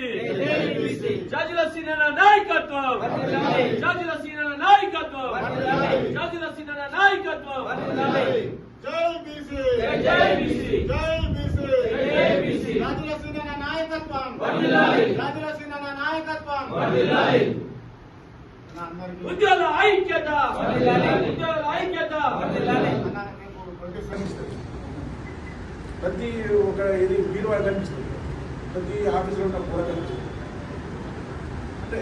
పిలిచి. జాజుల సీనన నాయకత్వం. జాజుల సీనన నాయకత్వం. జాజుల సీనన నాయకత్వం. జై బీసీ. జై బీసీ. జై బీసీ. జై బీసీ. జాజుల సీనన నాయకత్వం. జాజుల సీనన నాయకత్వం. ఉద్యోగ ఐక్యత. ఉద్యోగ ఐక్యత. ప్రతి ఒక ఇది బీరువా కనిపిస్తుంది. ప్రతి ఆఫీసులో ఉన్న కూడా అంటే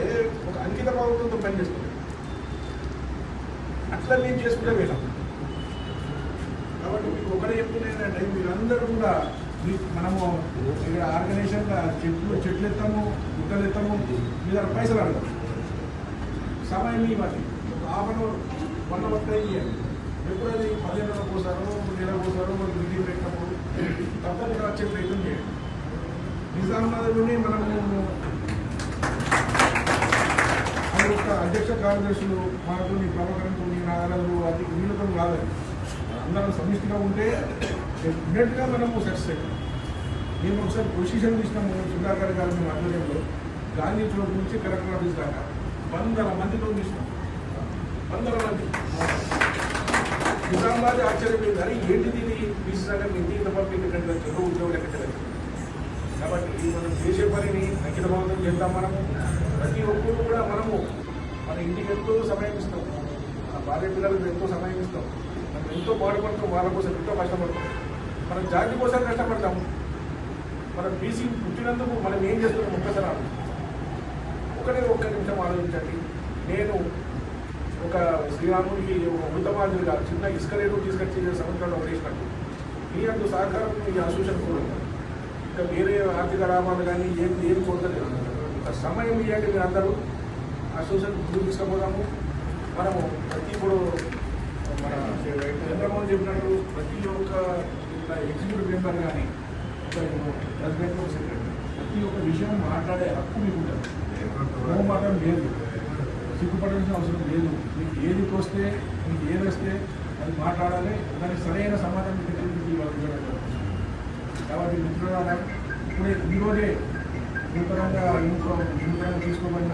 ఒక అంకిత భావంతో పని చేస్తుంది అట్లా నేను చేసుకుంటే వీళ్ళం. కాబట్టి మీకు ఒకటే చెప్తున్నానంటే మీరందరూ కూడా మనము ఇక్కడ ఆర్గనైజేషన్ చెట్లు చెట్లు ఎత్తాము గుట్టలు ఎత్తాము మీ దగ్గర పైసలు అడగం. సమయం ఇవ్వాలి. ఒక half an hour one hour time ఇవ్వండి ఎప్పుడు అది పదిహేను నెలలు పోసారో నెల పోసారో మరి మీటింగ్ పెట్టినప్పుడు తప్పకుండా వచ్చే నిజామాబాద్లోనే మనము అది ఒక అధ్యక్ష కార్యదర్శులు మనతో నీ ప్రభాకరంతో నీ నాగరాజు అది వీళ్ళతో కాదు. అందరం సమిష్టిగా ఉంటే డెఫినెట్గా మనము సక్సెస్ అవుతాం. మేము ఒకసారి పొజిషన్ తీసినాము సుధాకర్ గారు మేము ఆధ్వర్యంలో. గాంధీ చౌక్ నుంచి కలెక్టర్ ఆఫీస్ దాకా వందల మందితో తీసినాం. వందల మంది. నిజామాబాద్ ఆశ్చర్యపోయింది. అని ఏంటిది ఇది తీసినాక ఇంటి పబ్లిక్ ఎక్కడ? చదువు ఉద్యోగులు ఎక్కడ? కాబట్టి మనం చేసే పనిని అంకిత భావంతో చేద్దాం మనము ప్రతి ఒక్కరు కూడా మనము మన ఇంటికి ఎంతో సమయం ఇస్తాం. మన భార్య పిల్లలకు ఎంతో సమయం ఇస్తాం. మనం ఎంతో బాధపడతాం వాళ్ళ కోసం ఎంతో కష్టపడతాం. మనం జాతి కోసం కష్టపడతాం మనం బీసీ పుట్టినందుకు మనం ఏం చేస్తున్నాం ఒక్కసారి ఆలోచించండి. ఒకటే ఒక్క నిమిషం ఆలోచించండి. నేను ఒక శ్రీరాముడికి ఒక మృతమాదిరి కాదు చిన్న ఇసుక రేటు తీసుకొచ్చి సంవత్సరాలు వదిలేసినట్టు. మీ అందు సహకారం మీ ఆశూషణ కూడా ఇంకా వేరే ఆర్థిక లాభాలు కానీ ఏం ఏం చూడలేదు సమయం ఇవ్వండి మీరు అందరూ. అసోసియేషన్ ముందుకు తీసుకుపోదాము. మనము ప్రతి ఇప్పుడు మన చంద్రమోహన్ చెప్పినట్టు ప్రతి ఒక్క ఎగ్జిక్యూటివ్ మెంబర్ కానీ ప్రెసిడెంట్ సెక్రటరీ ప్రతి ఒక్క విషయం మాట్లాడే హక్కు మీకు ఉంటుంది. మొహమాటం లేదు. సిగ్గుపడాల్సిన అవసరం లేదు. మీకు ఏది వస్తే మీకు ఏది వస్తే అది మాట్లాడాలి. దానికి సరైన సమాధానం పెట్టేందుకు ఇవాళ జరగాలి. కాబట్టి మిత్రులారా ఇప్పుడే ఈరోజే నూతనంగా నూతనంగా తీసుకోబడిన